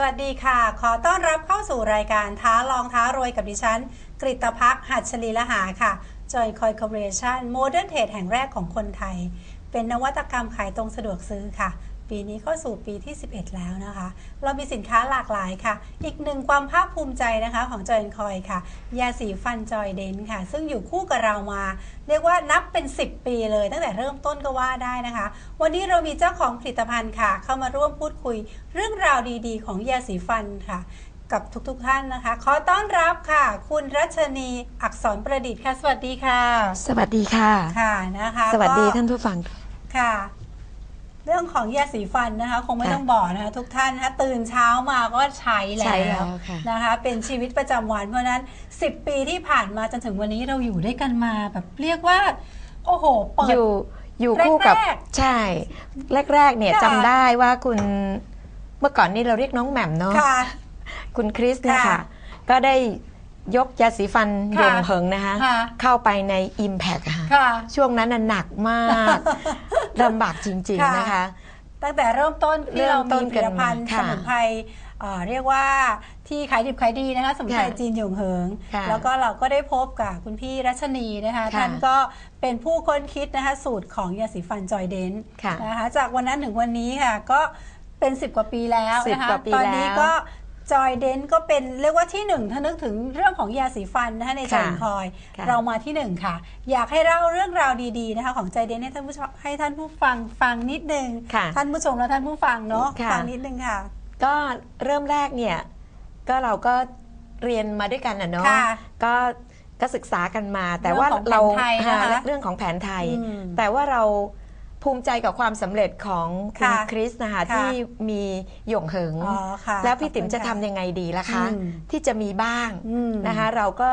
สวัสดีค่ะ ขอต้อนรับเข้าสู่รายการท้าลองท้ารวยกับดิฉัน กริตพักหัดชลีละหาค่ะ Joy Coin Corporation Modern Trade แห่งแรกของคนไทย เป็นนวัตกรรมขายตรงสะดวกซื้อค่ะ ปีนี้เข้าสู่ปีที่ 11 แล้วนะคะ เรามีสินค้าหลากหลายค่ะ อีกหนึ่งความภาคภูมิใจนะคะของ Joy Coin ค่ะ ยาสีฟันจอยเดนค่ะ ซึ่งอยู่คู่กับเรามา เรียกว่านับเป็น 10 ปีเลย ตั้งแต่เริ่มต้นก็ว่าได้นะคะ วันนี้เรามีเจ้าของผลิตภัณฑ์ค่ะ เข้ามาร่วมพูดคุยเรื่องราวดีๆ ของยาสีฟันค่ะ กับทุกๆท่านนะคะ ขอต้อนรับค่ะ คุณรัชนีอักษรประดิษฐ์ค่ะ สวัสดีค่ะ สวัสดีค่ะ ค่ะนะคะ สวัสดีก็ท่านผู้ฟังค่ะ เรื่องของยาสีฟันนะคะคงไม่ค่ะต้องบอกนะคะทุกท่านนะคะตื่นเช้ามาก็ใช้แล้ใช้แล้ววค่ะ นะคะ เป็นชีวิตประจำวันเพราะฉะนั้น 10 ปีที่ผ่านมาจนถึงวันนี้เราอยู่ด้วยกันมาแบบเรียกว่า โอ้โห เปิด อยู่อยู่คู่กับแรกใช่ แรก ๆ เนี่ยค่ะ จำได้ว่าคุณเมื่อก่อนนี่เราเรียกน้องแหม่มเนาะค่ะ คุณคริสเนี่ยค่ะ ค่ะก็ได้ยกยาสีฟันค่ะยงเหิงนะคะ ค่ะ เข้าไปใน Impact อะค่ะ ค่ะ ช่วงนั้นน่ะหนักมาก ลำบากจริงค่ะๆนะคะ ตั้งแต่เริ่มต้นที่เริ่เรามต้มีนผลิตภัณฑ์กันสมามุนไพรเอ่อเรียกว่าที่ขายดิบขายดีนะคะสมุนไพรค่ะจีนหยงเหิงค่ะแล้วก็เราก็ได้พบกับคุณพี่รัชนีนะคะค่ะท่านก็เป็นผู้ค้นคิดนะคะสูตรของยาสีฟันจอยเดนค่ะนะคะจากวันนั้นถึงวันนี้ค่ะก็เป็น 10 กว่าปีแล้วสิบนะคะกว่าปีตอนนี้แล้วก็ จอยเดนก็เป็นเรียกว่าที่หนึ่งถ้านึกถึงเรื่องของยาสีฟันนะคะในจอยค่ะคอย ค่ะ เรามาที่หนึ่งค่ะ อยากให้เล่าเรื่องราวดีๆนะคะของจอยเดนให้ท่านผู้ชมให้ท่านผู้ฟังฟังนิดนึง ค่ะ ท่านผู้ชมและท่านผู้ฟังเนาะค่ะ ฟังนิดนึงค่ะ ก็เริ่มแรกเนี่ยก็เราก็เรียนมาด้วยกันนะเนาะค่ะก็ก็ศึกษากันมา แต่ว่าเรื่องของเราแผนไทยนะคะหาเรื่องของแผนไทย อืม แต่ว่าเรา ภูมิใจกับความสำเร็จของคุณค่ะคริสนะคะค่ะที่มีหย่งเหิง อ๋อค่ะแล้วพี่ติ๋มขอบคุณจะทำยังไงดีล่ะคะ อืมที่จะมีบ้างอืมนะคะ เราก็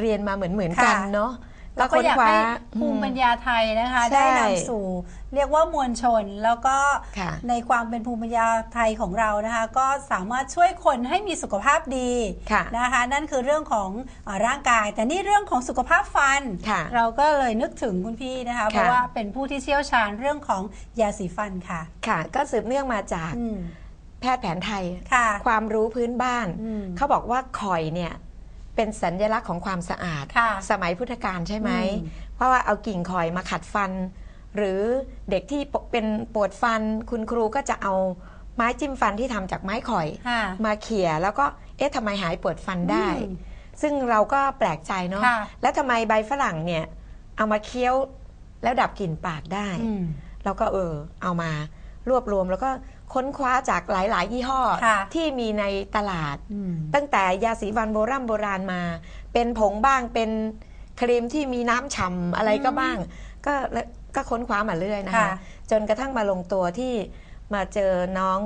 เรียนมาเหมือนเหมือนๆค่ะกันเนาะ แล้วก็อยากให้อืภูมิปัญญาไทยนะคะใช่ได้นำสู่ เรียกว่ามวลชนแล้วก็ค่ะในความเป็นภูมิปัญญาไทยของเรานะคะ ก็สามารถช่วยคนให้มีสุขภาพดีค่ะนะคะ นั่นคือเรื่องของเออร่างกาย แต่นี่เรื่องของสุขภาพฟันค่ะเราก็เลยนึกถึงคุณพี่นะคะ เพราะค่ะว่าเป็นผู้ที่เชี่ยวชาญเรื่องของยาสีฟันค่ะ ค่ะ ก็สืบเนื่องมาจากอืมแพทย์แผนไทยค่ะความรู้พื้นบ้านอืมเขาบอกว่าข่อยเนี่ย เป็นสัญลักษณ์ของความสะอาดค่ะสมัยพุทธกาลใช่ไหมอืมเพราะว่าเอากิ่งข่อยมาขัดฟัน หรือเด็กที่เป็นปวดฟันคุณครูก็จะเอาไม้จิ้มฟันที่ทำจากไม้ข่อยค่ะมาเขี่ยแล้วก็เอ๊ะทำไมหายปวดฟันได้อืมซึ่งเราก็แปลกใจเนาะค่ะแล้วทำไมใบฝรั่งเนี่ย เอามาเคี้ยวแล้วดับกลิ่นปากได้อืมเราก็เออเอามารวบรวมแล้วก็ ค้นคว้าจากหลาย ๆ ยี่ห้อค่ะที่มีในตลาด อืม ตั้งแต่ยาสีฟันโบราณโบราณมา เป็นผงบ้างเป็นครีมที่มีน้ำฉ่ำอะไรก็บ้าง ก็ก็ค้นคว้ามาเรื่อยนะคะ ค่ะจนกระทั่งมาลงตัวที่มาเจอน้อง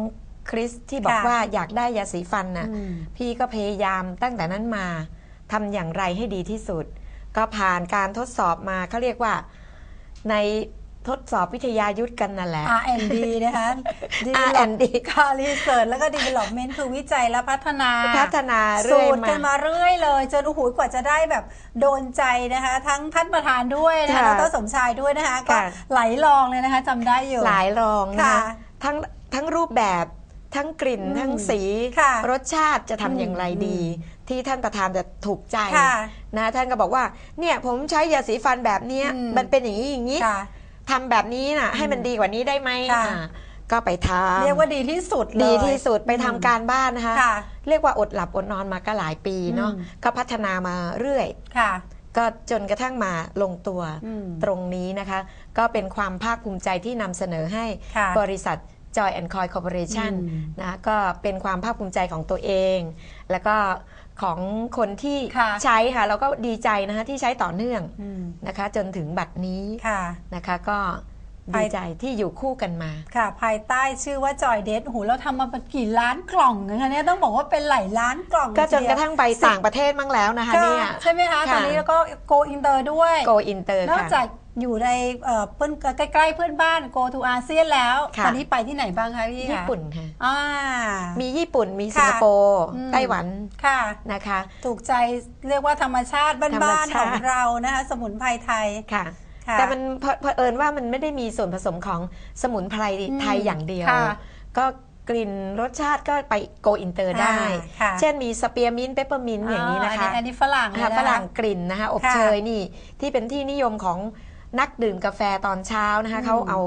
คริสที่บอกค่ะ ว่าอยากได้ยาสีฟันน่ะ อืม พี่ก็พยายามตั้งแต่นั้นมาทำอย่างไรให้ดีที่สุด ก็ผ่านการทดสอบมาเขาเรียกว่าใน ทดสอบวิทยายุทธกันนั่นแหละ R&D นะคะ R&D ค่ะ Research แล้วก็ Development คือวิจัยและพัฒนาพัฒนาสูเรื่อยตรกันมามาเรื่อยเลย จนโอ้โหกว่าจะได้แบบโดนใจนะคะ ทั้งท่านประธานด้วยนะคะค่ะดรสมชายด้วยนะคะ ก็ค่ะไหลลองเลยนะคะจำได้อยู่ หลายรองนะคะค่ะทั้งทั้งรูปแบบทั้งกลิ่นอืมทั้งสีค่ะรสชาติจะทำอย่างไรดี ที่ท่านประธานจะถูกใจค่ะนะท่านก็บอกว่าเนี่ยผมใช้ยาสีฟันแบบเนี้ยอืมมันเป็นอย่างนี้อย่างนี้ค่ะ ทำแบบนี้น่ะ ให้มันดีกว่านี้ได้ไหมค่ะ อ่าก็ไปทำเรียกว่าดีที่สุดเลย ดีที่สุดไปทำการบ้านนะคะ ค่ะ เรียกว่าอดหลับอดนอนมาก็หลายปีเนาะอืม ก็พัฒนามาเรื่อย ค่ะ ก็จนกระทั่งมาลงตัวอืมตรงนี้นะคะ ก็เป็นความภาคภูมิใจที่นำเสนอให้ค่ะบริษัท Joy and Coy Corporation อืม นะก็เป็นความภาคภูมิใจของตัวเอง แล้วก็ ของคนที่ค่ะใช้ค่ะเราก็ดีใจนะคะที่ใช้ต่อเนื่องอืมนะคะ จนถึงบัดนี้ค่ะนะคะ ก็ไปดีใจที่อยู่คู่กันมา ค่ะ ภายใต้ชื่อว่าจอยเดทโอ้โหเราทำมาเป็นกี่ล้านกล่องนะคะเนี่ยต้องบอกว่าเป็นหลายล้านกล่องก็จนทีกเดียวระทั่งไปต่างประเทศมั้งแล้วนะคะก็เนี่ย ใช่ไหมคะค่ะตอนนี้แล้วก็โกอินเตอร์ด้วย โกอินเตอร์นอกค่ะจาก อยู่ในเอ่อเพื่อนใกล้ๆเพื่อนบ้าน go to อาเซียนแล้วค่ะ ตอนนี้ไปที่ไหนบ้างคะพี่คะญี่ปุ่นค่ะ อ่า มีญี่ปุ่นมีค่ะสิงคโปร์อืม ไต้หวันค่ะ นะคะ ถูกใจเรียกว่าธรรมชาติธรรมบ้านๆชาขติ องเรานะคะ สมุนไพรไทย ค่ะ ค่ะ แต่มันเผเผอิญว่ามันไม่ได้มีส่วนผสมของสมุนไพรไทยอย่างเดียว ค่ะก็กลิ่นรสชาติก็ไปโกอินเตอร์ได้ อ่าค่ะ เช่นมีสเปียร์มินต์เปปเปอร์มินต์อย่างนี้นะคะ อันนี้ฝรั่งเลยค่ะนะคะฝรั่งกลิ่นนะคะอบค่ะเชยนี่ที่เป็นที่นิยมของ นักดื่มกาแฟตอนเช้านะคะอืมเขาเอา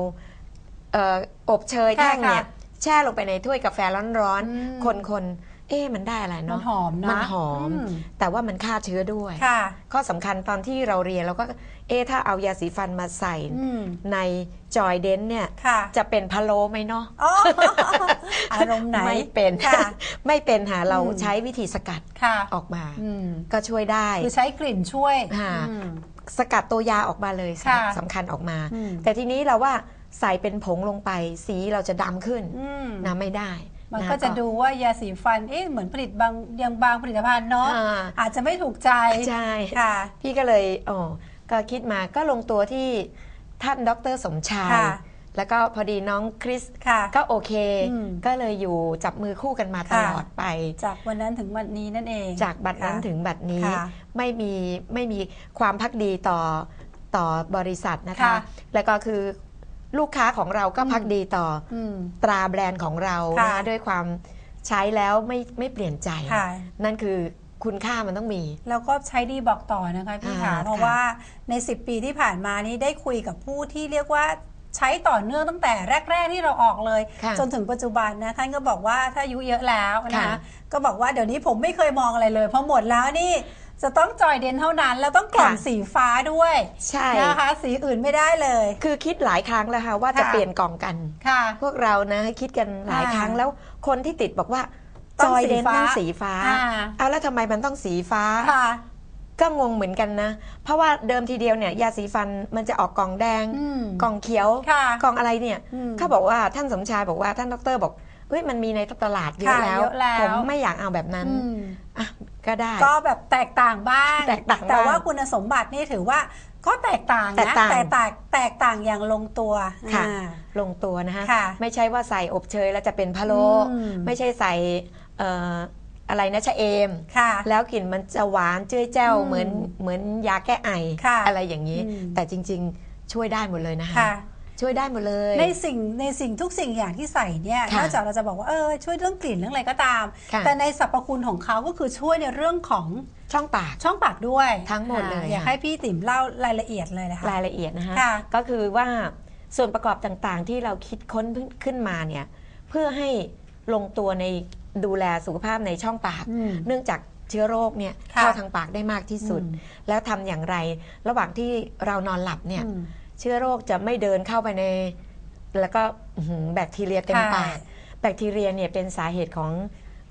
เอ่ออบเชยค่ะแท่งเนี่ยค่ะแช่ลงไปในถ้วยกาแฟร้อนอืมๆคนๆ เอ๊ะมันได้อะไรมันเนาะหอมนะมันหอมอืแต่ว่ามันฆ่าเชื้อด้วยค่ะข้อสำคัญตอนที่เราเรียนเราก็เอ๊ะถ้าเอายาสีฟันมาใส่อืมในจอยเดนเนี่ยค่ะจะเป็นพะโล้ไหมเนาะอ๋ออารมณ์ไหนไม่เป็นค่ะไม่เป็นค่ะเราอืมใช้วิธีสกัดค่ะออกมาอืมก็ช่วยได้คือใช้กลิ่นช่วยค่ะอืมสกัดตัวยาออกมาเลยค่ะสำคัญออกมาอืมแต่ทีนี้เราว่าใส่เป็นผงลงไปสีเราจะดำขึ้นอืมนะไม่ได้ มันก็จะดูว่ายาสีฟัน เอ๊ะเหมือนผลิตบางยังบางผลิตภัณฑ์เนาะอ่า อาจจะไม่ถูกใจใช่ ค่ะ พี่ก็เลยอ๋อก็คิดมาก็ลงตัวที่ท่านดรสมชาย ค่ะ แล้วก็พอดีน้องคริส ค่ะ ก็โอเค อืม ก็เลยอยู่จับมือคู่กันมาตค่ะลอดไป จากวันนั้นถึงวันนี้นั่นเองจากบัตรนั้นค่ะ ถึงบัตรนี้ค่ะไม่มีไม่มีความพักดีต่อต่อบริษัทนะคะ ค่ะแล้วก็คือ ลูกค้าของเราก็อืมพักดีต่ออืมตราแบรนด์ของเราค่ะนะด้วยความใช้แล้วไม่ไม่เปลี่ยนใจ ค่ะ นั่นคือคุณค่ามันต้องมี แล้วก็ใช้ดีบอกต่อนะคะพี่อ่าขาเพราะค่ะ ว่าใน 10 ปีที่ผ่านมานี้ได้คุยกับผู้ที่เรียกว่าใช้ต่อเนื่องตั้งแต่แรก ๆ ที่เราออกเลย ค่ะ จนถึงปัจจุบันนะท่านก็บอกว่าถ้าอายุเยอะแล้วนะค่ะ คะก็บอกว่าเดี๋ยวนี้ผมไม่เคยมองอะไรเลยเพราะหมดแล้วนี่ จะต้องจอยเดนเท่านั้น แล้วต้องกล่องค่ะสีฟ้าด้วยใช่นะคะ สีอื่นไม่ได้เลย คือคิดหลายครั้งแล้วค่ะว่าจะค่ะเปลี่ยนกล่องกันค่ะ พวกเรานะคิดกันหลายอ่าครั้งแล้วคนที่ติดบอกว่าต้จองอยสีเดนฟ้าต้องสีฟ้าอ่าเอาแล้วทำไมมันต้องสีฟ้าค่ะก็งงเหมือนกันนะ เพราะว่าเดิมทีเดียวเนี่ยยาสีฟันมันจะออกกล่องแดงอืมกล่องเขียวค่ะกล่องอะไรเนี่ยอืมเขาบอกว่าท่านสมชายบอกว่าท่านดรบอกเฮ้ยมันมีในตลาดเยอะค่ะแล้วเยอะแล้ว ผมไม่อยากเอาแบบนั้นอืมอะ ก็ได้ ก็แบบแตกต่างบ้างแตกต่างบ้างแต่ว่าคุณสมบัตินี่ถือว่าก็แตกต่างแตนะกต่างแต่แตกแตกต่างอย่างลงตัวค่ะอ่าลงตัวนะคะค่ะไม่ใช่ว่าใส่อบเชยแล้วจะเป็นพะโล้อืมไม่ใช่ใส่เอ่ออะไรนะชะเอมค่ะแล้วกลิ่นมันจะหวานเจ้ยแจ้วอืมเหมือนเหมือนยาแก้ไอค่ะอะไรอย่างนี้อืมแต่จริง ๆ ช่วยได้หมดเลยนะคะค่ะ ช่วยได้หมดเลย ในสิ่งในสิ่งทุกสิ่งอย่างที่ใส่เนี่ยค่ะนอกจากเราจะบอกว่าเออช่วยเรื่องกลิ่นเรื่องอะไรก็ตามค่ะแต่ในสรรพคุณของเขาก็คือช่วยในเรื่องของช่องปากช่องปากด้วยทั้งหมดเลยอ่าอยากค่ะให้พี่ติ๋มเล่ารายละเอียดเลยนะคะรายละเอียดนะคะค่ะก็คือว่าส่วนประกอบต่างๆที่เราคิดค้นขึ้นมาเนี่ยเพื่อให้ลงตัวในดูแลสุขภาพในช่องปากอืมเนื่องจากเชื้อโรคเนี่ยค่ะเข้าทางปากได้มากที่สุดอืมแล้วทำอย่างไรระหว่างที่เรานอนหลับเนี่ยอืม เชื้อโรคจะไม่เดินเข้าไปใน แล้วก็อื้อหือแบคทีเรียเต็มค่ะปาก แบคทีเรียเนี่ยเป็นสาเหตุของ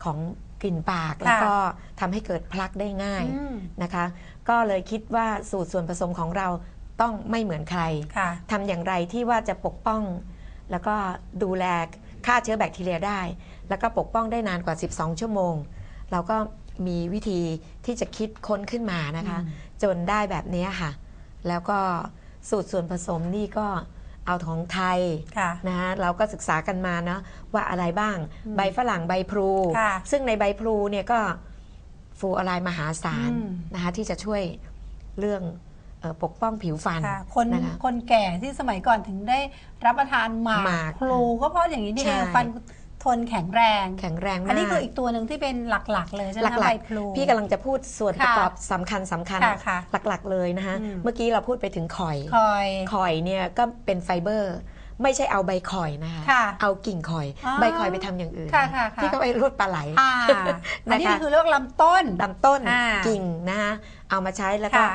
ของกลิ่นปากค่ะแล้วก็ทำให้เกิดพลักได้ง่ายอืมนะคะ ก็เลยคิดว่าสูตรส่วนผสมของเราต้องไม่เหมือนใคร ค่ะ ทำอย่างไรที่ว่าจะปกป้อง แล้วก็ดูแลฆ่าเชื้อแบคทีเรียได้ แล้วก็ปกป้องได้นานกว่า 12 ชั่วโมง เราก็มีวิธีที่จะคิดค้นขึ้นมานะคะอืมจนได้แบบนี้ค่ะ แล้วก็ สูตรส่วนผสมนี่ก็เอาของไทยค่ะนะคะเราก็ศึกษากันมานะว่าอะไรบ้างอืมใบฝรั่งใบพลูค่ะซึ่งในใบพลูเนี่ยก็ฟูอะไรมหาศาลอืมนะคะที่จะช่วยเรื่องเออปกป้องผิวฟันค่ะคนนะคะคนแก่ที่สมัยก่อนถึงได้รับประทานหมากหมากพลูก็เพราะอย่างนี้นี่เองใช่ฟัน ทนแข็งแรง แข็งแรงมาก อันนี้คืออีกตัวหนึ่งที่เป็นหลักๆ เลยใช่ไหมหคะลัใบกพลูๆพี่กำลังจะพูดส่วนค่ะประกอบสำคัญสำคัญค่ะค่ะหลักๆ เลยนะคะอืมเมื่อกี้เราพูดไปถึงข่อยคอยข่อยเนี่ยก็เป็นไฟเบอร์ไม่ใช่เอาใบข่อยนะคะค่ะเอากิ่งข่อยอ๋อใบข่อยไปทำอย่างอื่นค่ะค่ะค่ะพี่ก็ไปรูดปลาไหลอ่าอันนี้นะคะคือเรื่องลำต้นลำต้นอ่ากิ่งนะคะเอามาใช้แล้วก็ค่ะ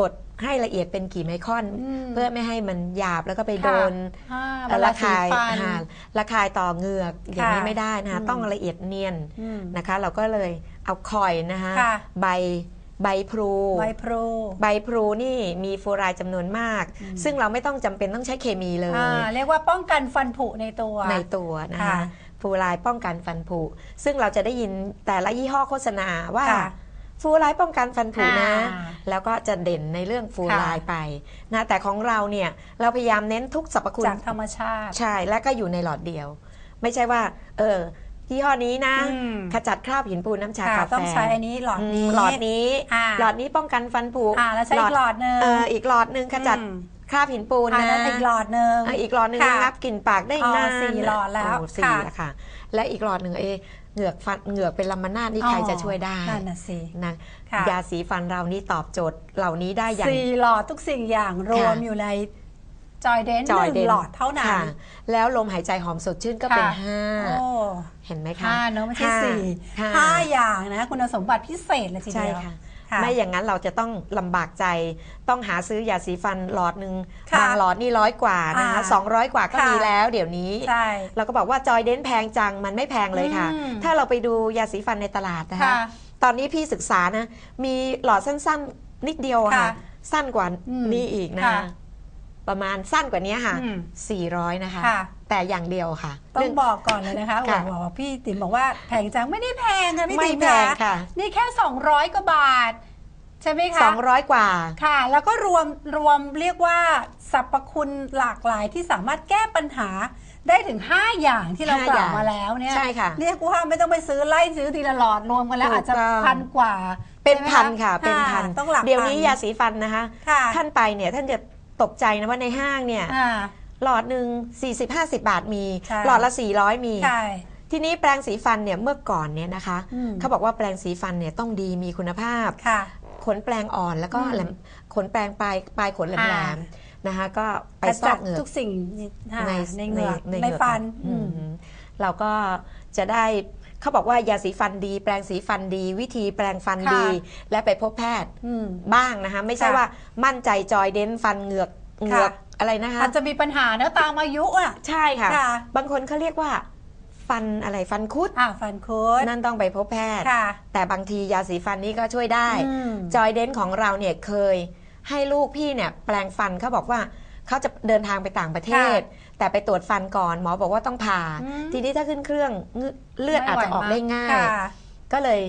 บด ให้ละเอียดเป็นกี่ไมครอนอืมเพื่อไม่ให้มันหยาบแล้วก็ไปค่ะโดนอ่าเอ่อเวลาระคายสีฟันอ่าระคายต่อเหงือกอย่างนี้ค่ะไม่ได้นะคะอืมต้องละเอียดเนียนอืมนะคะ เราก็เลยเอาคอยนะคะค่ะใบใบพลูใบพลูใบพลูนี่มีฟลูอไรด์จำนวนมากอืมซึ่งเราไม่ต้องจำเป็นต้องใช้เคมีเลยอ่าเรียกว่าป้องกันฟันผุในตัวในตัวนะค่ะคะฟลูอไรด์ป้องกันฟันผุซึ่งเราจะได้ยินแต่ละยี่ห้อโฆษณาว่า ค่ะฟลูอไรด์ป้องกันฟันผุนะอ่าแล้วก็จะเด่นในเรื่องฟลูอไรด์ไปนะแต่ของเราเนี่ยเราพยายามเน้นทุกสรรพคุณจากธรรมชาติ ใช่และก็อยู่ในหลอดเดียว ไม่ใช่ว่า เออยี่ห้อนี้นะอืมขจัดคราบหินปูนน้ำชาค่ะกาแฟต้องใช้อันนี้หลอดอืมนี้หลอดนี้อ่าหลอดนี้ป้องกันฟันผุอ่าแล้วใช้อีกหลอดหนึ่งเอออีกหลอดหนึ่งขจัดอืมคราบหินปูนอันนะนั้นอีกหลอดหนึ่งอะอีกหลอดหนึ่งค่ะระงับกลิ่นปากได้อ๋อนานสี่หลอดแล้วโสี่ค่ะอะค่ะ และอีกหลอดหนึ่งเอะ เหงือกฟันเหงือกเป็นลำมนาดนี่ใครจะช่วยได้นั่นน่ะสินะค่ะยาสีฟันเรานี่ตอบโจทย์เหล่านี้ได้อย่างสี่หลอดทุกสิ่งอย่างรวมค่ะอยู่ในจอยเดนหจอยนึ่งเด่นหลอดเท่านั้นค่ะแล้วลมหายใจหอมสดชื่นก็เป็นค่ะห้าโอ้เห็นไหมคะห้าเนอะไม่ใช่ห้าสี่ห้าห้าอย่างนะคุณสมบัติพิเศษเลยทีใช่เดียวค่ะค่ะ ไม่อย่างนั้นเราจะต้องลำบากใจ ต้องหาซื้อยาสีฟันหลอดหนึ่งค่ะบางหลอดนี่ร้อยกว่านะคะอ่าสองร้อยกว่าก็ค่ะ มีแล้วเดี๋ยวนี้ ใช่ เราก็บอกว่าจอยเดนแพงจังมันไม่แพงเลยค่ะ อืม ถ้าเราไปดูยาสีฟันในตลาดนะคะ ค่ะ ตอนนี้พี่ศึกษานะ มีหลอดสั้นๆ นิดเดียวอะค่ะค่ะสั้นกว่าอืมนี้อีกนะค่ะคะ ประมาณสั้นกว่านี้ค่ะ อืม400 นะคะ ค่ะ แต่อย่างเดียวค่ะต้อเรื่งองบอกก่อนเลยนะคะค่ะบอกว่าพี่ติ๋มบอกว่าแพงจังไม่ได้แพงค่ะพี่ไม่ติ๋มแพงค่ะ นี่แค่ 200กว่าบาท ใช่ไหมคะ 200 กว่า ค่ะ แล้วก็รวมรวมเรียกว่าสรรพคุณหลากหลายที่สามารถแก้ปัญหาได้ถึง 5 อย่างที่เราห้ากล่าวอย่าง มาแล้วเนี่ยใช่ค่ะ เรียกว่าไม่ต้องไปซื้อไล่ซื้อทีละหลอดรวมกันแล้วถูกอาจจะต้อง พันกว่าเป็นใช่ไหมพันค่ะ เป็นพันอ่าต้องหลักเดี๋ยวนี้พันยาสีฟันนะคะ ค่ะ ท่านไปเนี่ยท่านจะ ตกใจนะว่าในห้างเนี่ย อ่า หลอดหนึ่ง40-50 บาทมี ใช่ หลอดละ 400 มี ใช่ ทีนี้แปรงสีฟันเนี่ยเมื่อก่อนเนี่ยนะคะ อืม เขาบอกว่าแปรงสีฟันเนี่ยต้องดีมีคุณภาพ ค่ะ ขนแปรงอ่อนแล้วก็อืมแหลมขนแปรงปลายปลายขนแหลอ่า มๆนะคะ ก็ไปขซอจักดเหงือกทุกสิ่งในในเหงือกในในเหงือกฟันอือืมม เราก็จะได้เขาบอกว่ายาสีฟันดี แปรงสีฟันดี วิธีแปรงฟันค่ะดี และไปพบแพทย์อืม บ้างนะคะ ไม่ใช่ค่ะว่ามั่นใจจอยเด้นฟันเหงือกเหงือกค่ะ อะไรนะคะอาจจะมีปัญหาเนื้อะตามอายุอะ ใช่ค่ะ ค่ะ บางคนเขาเรียกว่า ฟันอะไรฟันคุดอ่าฟันคุดนั่นต้องไปพบแพทย์ ค่ะ แต่บางทียาสีฟันนี้ก็ช่วยได้ อืม จอยเดนของเราเนี่ยเคยให้ลูกพี่เนี่ยแปลงฟันเขาบอกว่า เขาจะเดินทางไปต่างประเทศ แต่ไปตรวจฟันก่อนหมอบอกว่าต้องผ่าอืมทีนี้ถ้าขึ้นเครื่องเงืเลือดอาจจะออกได้ง่ายค่ะก็เลย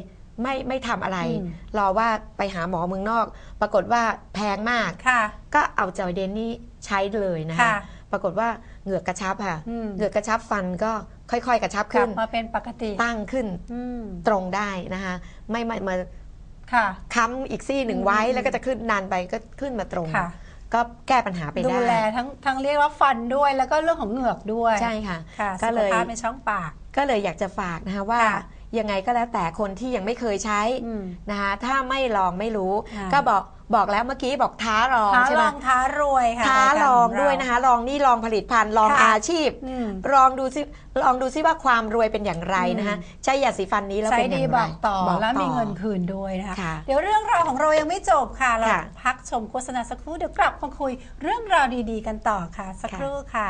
ไม่ไม่ทำอะไรอืมรอว่าไปหาหมอเมืองนอก ปรากฏว่าแพงมากค่ะก็เอาจอยเดนนี่ใช้เลยนะคะค่ะปรากฏว่าเหงือกกระชับค่ะอืมเหงือกกระชับฟันก็ค่อย ๆ กระชับกลัขึ้บนมาเป็นปกติตั้งขึ้นอืมตรงได้นะคะไม่มามาค่ะค้ำอีกซี่หนึ่งอืมไว้แล้วก็จะขึ้นนานไปก็ขึ้นมาตรงค่ะ ก็แก้ปัญหาไปดูได้แลทั้งทั้งเรียกว่าฟันด้วย แล้วก็เรื่องของเหงือกด้วยใช่ค่ะค่ะก็สุเลขยภาพในช่องปาก ก็เลยอยากจะฝากนะคะว่าค่ะยังไงก็แล้วแต่คนที่ยังไม่เคยใช้อืมนะคะถ้าไม่ลองไม่รู้ค่ะก็บอกบอกแล้วเมื่อกี้บอกท้าลองท้าใช่ลไหมองท้ารวยค่ะท้ารยกรลองขเรด้วยนะคะ ลองนี่ลองผลิตภัณฑ์ลองค่ะอาชีพ อืม ลองดูซิลองดูซิว่าความรวยเป็นอย่างไรนะคะใช้ยาสีฟันนี้แล้วใช้เป็นอดีย่างไรบอกต่อบอกแล้วมีต่อเงินคืนด้วยนะคะค่ะเดี๋ยวเรื่องราวของเรายังไม่จบค่ะ เราค่ะ พักชมโฆษณาสักครู่เดี๋ยวกลับมาคุยเรื่องราวดีๆ กันต่อค่ะ สักค่ะครู่ค่ะ